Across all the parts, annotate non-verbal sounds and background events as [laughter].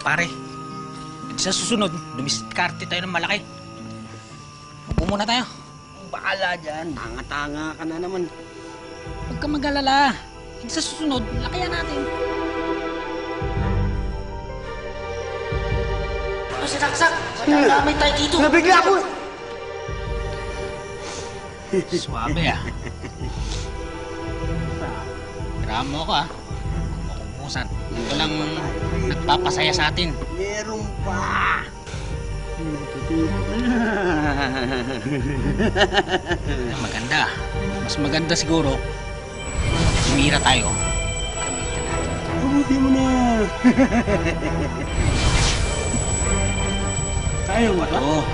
pare. At sa susunod, dumiskarte tayo ng malaki. Upo muna tayo. Bahala dyan. Tanga-tanga ka na naman. Huwag ka mag-alala. At sa susunod, lakayan natin. Ito si Saksak. Madamay tayo dito. Nabigla ako. Suwabe ah. [laughs] Gramo ako ah. Makukusan. Ito lang nagpapasaya sa atin. Meron pa. Maganda. Mas maganda siguro. Tumira tayo. Gamitan natin. Mabuti mo na. Kaya mo ba? Oo.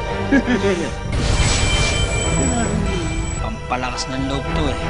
Pampalakas ng loob to eh.